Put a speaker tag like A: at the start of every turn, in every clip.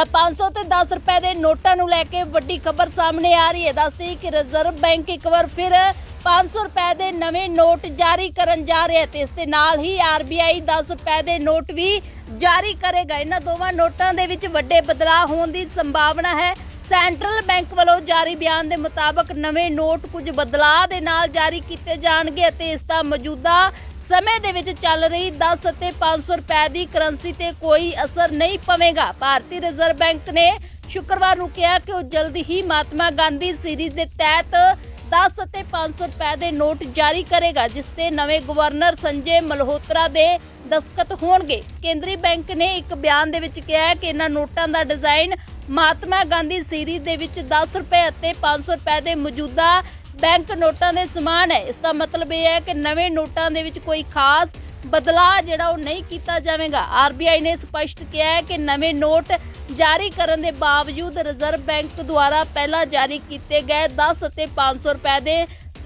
A: ਤਾਂ 500 ਤੇ 10 ਰੁਪਏ ਦੇ ਨੋਟਾਂ ਨੂੰ ਲੈ ਕੇ ਵੱਡੀ ਖਬਰ ਸਾਹਮਣੇ ਆ ਰਹੀ ਹੈ। ਦੱਸਦੀ ਕਿ ਰਿਜ਼ਰਵ ਬੈਂਕ ਇੱਕ ਵਾਰ ਫਿਰ 500 ਰੁਪਏ ਦੇ ਨਵੇਂ ਨੋਟ ਜਾਰੀ ਕਰਨ ਜਾ ਰਿਹਾ ਤੇ ਇਸ ਦੇ ਨਾਲ ਹੀ RBI 10 ਰੁਪਏ ਦੇ ਨੋਟ ਵੀ ਜਾਰੀ ਕਰੇਗਾ। ਇਹਨਾਂ ਦੋਵਾਂ ਨੋਟਾਂ ਦੇ ਵਿੱਚ ਵੱਡੇ ਬਦਲਾਅ ਹੋਣ ਦੀ ਸੰਭਾਵਨਾ ਹੈ। ਸੈਂਟਰਲ ਬੈਂਕ ਵੱਲੋਂ ਜਾਰੀ ਬਿਆਨ ਦੇ ਮੁਤਾਬਕ ਨਵੇਂ ਨੋਟ ਕੁਝ ਬਦਲਾਅ ਦੇ ਨਾਲ ਜਾਰੀ ਕੀਤੇ ਜਾਣਗੇ ਅਤੇ ਇਸ ਦਾ ਮੌਜੂਦਾ ਸਮੇਂ ਦੇ ਵਿੱਚ ਚੱਲ ਰਹੀ 10 ਅਤੇ 500 ਰੁਪਏ ਦੀ ਕਰੰਸੀ ਤੇ ਕੋਈ ਅਸਰ ਨਹੀਂ ਪਵੇਗਾ। ਭਾਰਤੀ ਰਿਜ਼ਰਵ ਬੈਂਕ ਨੇ ਸ਼ੁੱਕਰਵਾਰ ਨੂੰ ਕਿਹਾ ਕਿ ਉਹ ਜਲਦ ਹੀ ਮਹਾਤਮਾ ਗਾਂਧੀ ਸੀਰੀਜ਼ ਦੇ ਤਹਿਤ 10 ਅਤੇ 500 ਰੁਪਏ ਦੇ ਨੋਟ ਜਾਰੀ ਕਰੇਗਾ, ਜਿਸ ਤੇ ਨਵੇਂ ਗਵਰਨਰ ਸੰਜੇ ਮਲਹੋਤਰਾ ਦੇ ਦਸਖਤ ਹੋਣਗੇ। ਕੇਂਦਰੀ ਬੈਂਕ ਨੇ ਇੱਕ ਬਿਆਨ ਦੇ ਵਿੱਚ ਕਿਹਾ ਕਿ ਇਹਨਾਂ ਨੋਟਾਂ ਦਾ ਡਿਜ਼ਾਈਨ ਮਹਾਤਮਾ ਗਾਂਧੀ ਸੀਰੀਜ਼ ਦੇ ਵਿੱਚ 10 ਰੁਪਏ ਅਤੇ 500 ਰੁਪਏ ਦੇ ਮੌਜੂਦਾ ਬੈਂਕ ਨੋਟਾਂ ਦੇ ਸਮਾਨ ਹੈ। ਇਸ ਦਾ ਮਤਲਬ ਇਹ ਹੈ ਕਿ ਨਵੇਂ ਨੋਟਾਂ ਦੇ ਵਿੱਚ ਕੋਈ ਖਾਸ ਬਦਲਾਅ ਜਿਹੜਾ ਉਹ ਨਹੀਂ ਕੀਤਾ ਜਾਵੇਗਾ। ਆਰਬੀਆਈ ਨੇ ਸਪਸ਼ਟ ਕਿਹਾ ਹੈ ਕਿ ਨਵੇਂ ਨੋਟ ਜਾਰੀ ਕਰਨ ਦੇ ਬਾਵਜੂਦ ਰਿਜ਼ਰਵ ਬੈਂਕ ਦੁਆਰਾ ਪਹਿਲਾਂ ਜਾਰੀ ਕੀਤੇ ਗਏ 10 ਅਤੇ 500 ਰੁਪਏ ਦੇ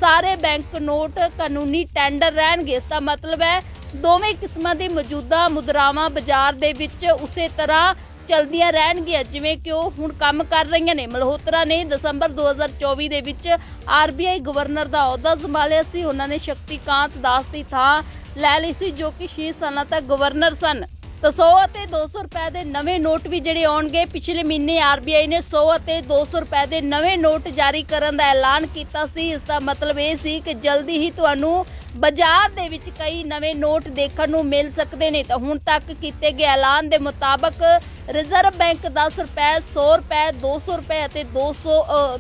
A: ਸਾਰੇ ਬੈਂਕ ਨੋਟ ਕਾਨੂੰਨੀ ਟੈਂਡਰ ਰਹਿਣਗੇ। ਇਸ ਦਾ ਮਤਲਬ ਹੈ ਦੋਵੇਂ ਕਿਸਮਾਂ ਦੀ ਮੌਜੂਦਾ ਮੁਦਰਾਵਾਂ ਬਾਜ਼ਾਰ ਦੇ ਵਿੱਚ ਉਸੇ ਤਰ੍ਹਾਂ ਚਲਦੀਆਂ ਰਹਿਣਗੀਆਂ। ਜਿਵੇਂ ਕਿ ਉਹ ਹੁਣ ਕੰਮ ਕਰ ਰਹੀਆਂ ਨੇ। ਮਲਹੋਤਰਾ ਨੇ ਦਸੰਬਰ 2024 ਦੇ ਵਿੱਚ ਆਰਬੀਆਈ ਗਵਰਨਰ ਦਾ ਅਹੁਦਾ ਸੰਭਾਲਿਆ ਸੀ। ਉਹਨਾਂ ਨੇ ਸ਼ਕਤੀਕਾਂਤ ਦਾਸ ਦੀ ਥਾਂ ਲੈ ਲਈ ਸੀ, ਜੋ ਕਿ 6 ਸਾਲਾਂ ਤੱਕ ਗਵਰਨਰ ਸਨ। ਤਾਂ 100 ਅਤੇ 200 ਰੁਪਏ ਦੇ ਨਵੇਂ ਨੋਟ ਵੀ ਜਿਹੜੇ ਆਉਣਗੇ, ਪਿਛਲੇ ਮਹੀਨੇ ਆਰਬੀਆਈ ਨੇ 100 ਅਤੇ 200 ਰੁਪਏ ਦੇ ਨਵੇਂ ਨੋਟ ਜਾਰੀ ਕਰਨ ਦਾ ਐਲਾਨ ਕੀਤਾ ਸੀ। ਇਸ ਦਾ ਮਤਲਬ ਇਹ ਸੀ ਕਿ ਜਲਦੀ ਹੀ ਤੁਹਾਨੂੰ ਬਾਜ਼ਾਰ ਦੇ ਵਿੱਚ ਕਈ ਨਵੇਂ ਨੋਟ ਦੇਖਣ ਨੂੰ ਮਿਲ ਸਕਦੇ ਨੇ। ਤਾਂ ਹੁਣ ਤੱਕ ਕੀਤੇ ਗਏ ਐਲਾਨ ਦੇ ਮੁਤਾਬਕ ਰਿਜ਼ਰਵ ਬੈਂਕ 10 ਰੁਪਏ 100 ਰੁਪਏ 200 ਰੁਪਏ ਅਤੇ 200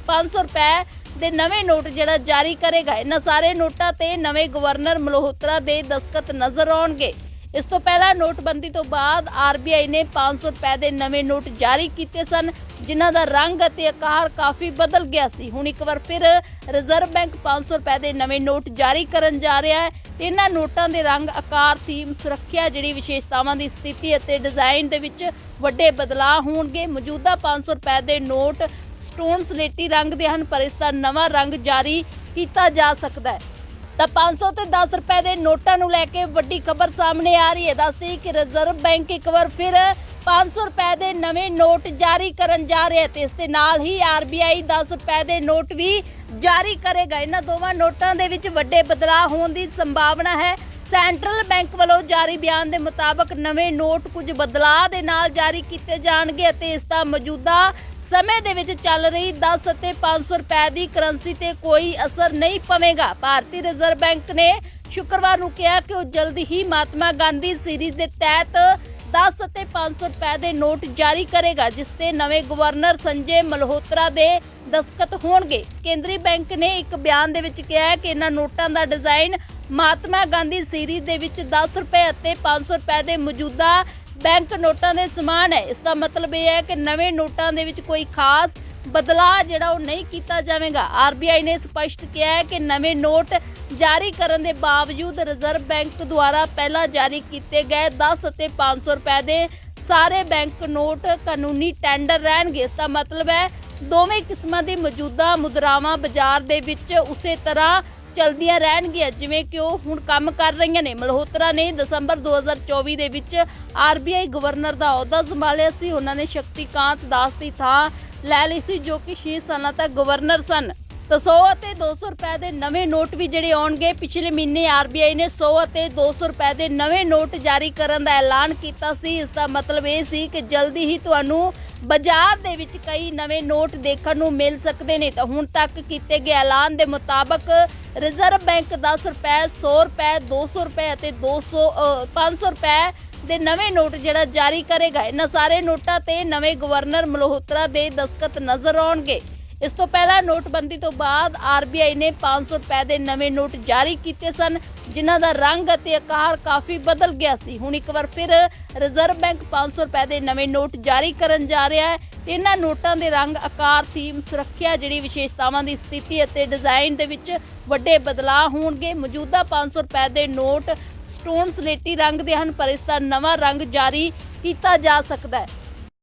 A: 500 ਰੁਪਏ ਦੇ ਨਵੇਂ ਨੋਟ ਜਿਹੜਾ ਜਾਰੀ ਕਰੇਗਾ। ਇਹਨਾਂ ਸਾਰੇ ਨੋਟਾਂ ਤੇ ਨਵੇਂ ਗਵਰਨਰ ਮਲਹੋਤਰਾ ਦੇ ਦਸਖਤ ਨਜ਼ਰ ਆਉਣਗੇ। ਇਸ ਤੋਂ ਪਹਿਲਾਂ ਨੋਟਬੰਦੀ ਤੋਂ ਬਾਅਦ ਆਰਬੀਆਈ ਨੇ 500 ਰੁਪਏ ਦੇ ਨਵੇਂ ਨੋਟ ਜਾਰੀ ਕੀਤੇ ਸਨ। ਜਿਨ੍ਹਾਂ ਦਾ ਰੰਗ ਅਤੇ ਆਕਾਰ ਕਾਫੀ ਬਦਲ ਗਿਆ ਸੀ। ਹੁਣ ਇੱਕ ਵਾਰ ਫਿਰ ਰਿਜ਼ਰਵ ਬੈਂਕ 500 ਰੁਪਏ ਦੇ ਨਵੇਂ ਨੋਟ ਜਾਰੀ ਕਰਨ ਜਾ ਰਿਹਾ ਹੈ ਤੇ ਇਹਨਾਂ ਨੋਟਾਂ ਦੇ ਰੰਗ, ਆਕਾਰ ਥੀਮ ਸੁਰੱਖਿਆ ਜਿਹੜੀ ਵਿਸ਼ੇਸ਼ਤਾਵਾਂ ਦੀ ਸਥਿਤੀ ਅਤੇ ਡਿਜ਼ਾਈਨ ਦੇ ਵਿੱਚ ਵੱਡੇ ਬਦਲਾਅ ਹੋਣਗੇ। ਮੌਜੂਦਾ 500 ਰੁਪਏ ਦੇ ਨੋਟ ਸਟੋਨ ਸਲੇਟੀ ਰੰਗ ਦੇ ਹਨ, ਪਰ ਇਸ ਦਾ ਨਵਾਂ ਰੰਗ ਜਾਰੀ ਕੀਤਾ ਜਾ ਸਕਦਾ ਹੈ। ਤਾਂ 500 ਤੇ 10 ਰੁਪਏ ਦੇ ਨੋਟਾਂ ਨੂੰ ਲੈ ਕੇ ਵੱਡੀ ਖਬਰ ਸਾਹਮਣੇ ਆ ਰਹੀ ਹੈ। ਦੱਸਦੀ ਕਿ ਰਿਜ਼ਰਵ ਬੈਂਕ ਇੱਕ ਵਾਰ ਫਿਰ 500 ਰੁਪਏ ਦੇ ਨਵੇਂ ਨੋਟ ਜਾਰੀ ਕਰਨ ਜਾ ਰਿਹਾ ਤੇ ਇਸ ਦੇ ਨਾਲ ਹੀ ਆਰਬੀਆਈ 10 ਰੁਪਏ ਦੇ ਨੋਟ ਵੀ ਜਾਰੀ ਕਰੇਗਾ ਇਹਨਾਂ ਦੋਵਾਂ ਨੋਟਾਂ ਦੇ ਵਿੱਚ ਵੱਡੇ ਬਦਲਾਅ ਹੋਣ ਦੀ ਸੰਭਾਵਨਾ ਹੈ। ਸੈਂਟਰਲ ਬੈਂਕ ਵੱਲੋਂ ਜਾਰੀ ਬਿਆਨ ਦੇ ਮੁਤਾਬਕ ਨਵੇਂ ਨੋਟ ਕੁਝ ਬਦਲਾਅ ਦੇ ਨਾਲ ਜਾਰੀ ਕੀਤੇ ਜਾਣਗੇ ਅਤੇ ਇਸ ਦਾ ਮੌਜੂਦਾ ਸਮੇਂ ਦੇ ਵਿੱਚ ਚੱਲ ਰਹੀ 10 ਅਤੇ 500 ਰੁਪਏ ਦੀ ਕਰੰਸੀ ਤੇ ਕੋਈ ਅਸਰ ਨਹੀਂ ਪਵੇਗਾ। ਭਾਰਤੀ ਰਿਜ਼ਰਵ ਬੈਂਕ ਨੇ ਸ਼ੁੱਕਰਵਾਰ ਨੂੰ ਕਿਹਾ ਕਿ ਉਹ ਜਲਦੀ ਹੀ ਮਹਾਤਮਾ ਗਾਂਧੀ ਸੀਰੀਜ਼ ਦੇ ਤਹਿਤ 10 ਅਤੇ 500 ਰੁਪਏ ਦੇ ਨੋਟ ਜਾਰੀ ਕਰੇਗਾ, ਜਿਸ ਤੇ ਨਵੇਂ ਗਵਰਨਰ ਸੰਜੇ ਮਲਹੋਤਰਾ ਦੇ ਦਸਖਤ ਹੋਣਗੇ। ਕੇਂਦਰੀ ਬੈਂਕ ਨੇ ਇੱਕ ਬਿਆਨ ਦੇ ਵਿੱਚ ਕਿਹਾ ਹੈ ਕਿ ਇਹਨਾਂ ਨੋਟਾਂ ਦਾ ਡਿਜ਼ਾਈਨ ਮਹਾਤਮਾ ਗਾਂਧੀ ਸੀਰੀਜ਼ ਦੇ ਵਿੱਚ 10 ਰੁਪਏ ਅਤੇ 500 ਰੁਪਏ ਦੇ ਮੌਜੂਦਾ ਬੈਂਕ ਨੋਟਾਂ ਦੇ ਸਮਾਨ ਹੈ। ਇਸ ਦਾ ਮਤਲਬ ਇਹ ਹੈ ਕਿ ਨਵੇਂ ਨੋਟਾਂ ਦੇ ਵਿੱਚ ਕੋਈ ਖਾਸ ਬਦਲਾਅ ਜਿਹੜਾ ਉਹ ਨਹੀਂ ਕੀਤਾ ਜਾਵੇਗਾ। ਆਰਬੀਆਈ ਨੇ ਸਪਸ਼ਟ ਕਿਹਾ ਹੈ ਕਿ ਨਵੇਂ ਨੋਟ ਜਾਰੀ ਕਰਨ ਦੇ ਬਾਵਜੂਦ ਰਿਜ਼ਰਵ ਬੈਂਕ ਦੁਆਰਾ ਪਹਿਲਾਂ ਜਾਰੀ ਕੀਤੇ ਗਏ 10 ਅਤੇ 500 ਰੁਪਏ ਦੇ ਸਾਰੇ ਬੈਂਕ ਨੋਟ ਕਾਨੂੰਨੀ ਟੈਂਡਰ ਰਹਿਣਗੇ। ਇਸ ਦਾ ਮਤਲਬ ਹੈ ਦੋਵੇਂ ਕਿਸਮਾਂ ਦੀ ਮੌਜੂਦਾ ਮੁਦਰਾਵਾਂ ਬਾਜ਼ਾਰ ਦੇ ਵਿੱਚ ਉਸੇ ਤਰ੍ਹਾਂ ਚਲਦੀਆਂ ਰਹਿਣਗੀਆਂ, ਜਿਵੇਂ ਕਿ ਉਹ ਹੁਣ ਕੰਮ ਕਰ ਰਹੀਆਂ ਨੇ। ਮਲਹੋਤਰਾ ਨੇ ਦਸੰਬਰ 2024 ਦੇ ਵਿੱਚ ਆਰਬੀਆਈ ਗਵਰਨਰ ਦਾ ਅਹੁਦਾ ਸੰਭਾਲਿਆ ਸੀ। ਉਹਨਾਂ ਨੇ ਸ਼ਕਤੀਕਾਂਤ ਦਾਸ ਦੀ ਥਾਂ ਲੈ ਲਈ ਸੀ ਜੋ ਕਿ 6 ਸਾਲਾਂ ਤੱਕ ਗਵਰਨਰ ਸਨ। ਤਾਂ 100 ਅਤੇ 200 ਰੁਪਏ ਦੇ ਨਵੇਂ ਨੋਟ ਵੀ ਜਿਹੜੇ ਆਉਣਗੇ, ਪਿਛਲੇ ਮਹੀਨੇ ਆਰਬੀਆਈ ਨੇ 100 ਅਤੇ 200 ਰੁਪਏ ਦੇ ਨਵੇਂ ਨੋਟ ਜਾਰੀ ਕਰਨ ਦਾ ਐਲਾਨ ਕੀਤਾ ਸੀ। ਇਸ ਦਾ ਮਤਲਬ ਇਹ ਸੀ ਕਿ ਜਲਦੀ ਹੀ ਤੁਹਾਨੂੰ ਬਾਜ਼ਾਰ ਦੇ ਵਿੱਚ ਕਈ ਨਵੇਂ ਨੋਟ ਦੇਖਣ ਨੂੰ ਮਿਲ ਸਕਦੇ ਨੇ। ਤਾਂ ਹੁਣ ਤੱਕ ਕੀਤੇ ਗਏ ਐਲਾਨ ਦੇ ਮੁਤਾਬਕ ਰਿਜ਼ਰਵ ਬੈਂਕ 10 ਰੁਪਏ 100 ਰੁਪਏ 200 ਰੁਪਏ ਅਤੇ 200 ਅ, 500 ਰੁਪਏ ਦੇ ਨਵੇਂ ਨੋਟ ਜਿਹੜਾ ਜਾਰੀ ਕਰੇਗਾ। ਇਹਨਾਂ ਸਾਰੇ ਨੋਟਾਂ ਤੇ ਨਵੇਂ ਗਵਰਨਰ ਮਲਹੋਤਰਾ ਦੇ ਦਸਖਤ ਨਜ਼ਰ ਆਉਣਗੇ। ਇਸ ਤੋਂ ਪਹਿਲਾਂ ਨੋਟਬੰਦੀ ਤੋਂ ਬਾਅਦ ਆਰਬੀਆਈ ਨੇ 500 ਰੁਪਏ ਦੇ ਨਵੇਂ ਨੋਟ ਜਾਰੀ ਕੀਤੇ ਸਨ, ਜਿਨ੍ਹਾਂ ਦਾ ਰੰਗ ਅਤੇ ਆਕਾਰ ਕਾਫੀ ਬਦਲ ਗਿਆ ਸੀ। ਹੁਣ ਇੱਕ ਵਾਰ ਫਿਰ ਰਿਜ਼ਰਵ ਬੈਂਕ 500 ਰੁਪਏ ਦੇ ਨਵੇਂ ਨੋਟ ਜਾਰੀ ਕਰਨ ਜਾ ਰਿਹਾ ਹੈ। ਤੇ ਇਹਨਾਂ ਨੋਟਾਂ ਦੇ ਰੰਗ, ਆਕਾਰ ਥੀਮ ਸੁਰੱਖਿਆ ਜਿਹੜੀ ਵਿਸ਼ੇਸ਼ਤਾਵਾਂ ਦੀ ਸਥਿਤੀ ਅਤੇ ਡਿਜ਼ਾਈਨ ਦੇ ਵਿੱਚ ਵੱਡੇ ਬਦਲਾਅ ਹੋਣਗੇ। ਮੌਜੂਦਾ 500 ਰੁਪਏ ਦੇ ਨੋਟ ਸਟੋਨ ਸਲੇਟੀ ਰੰਗ ਦੇ ਹਨ, ਪਰ ਇਸ ਦਾ ਨਵਾਂ ਰੰਗ ਜਾਰੀ ਕੀਤਾ ਜਾ ਸਕਦਾ ਹੈ।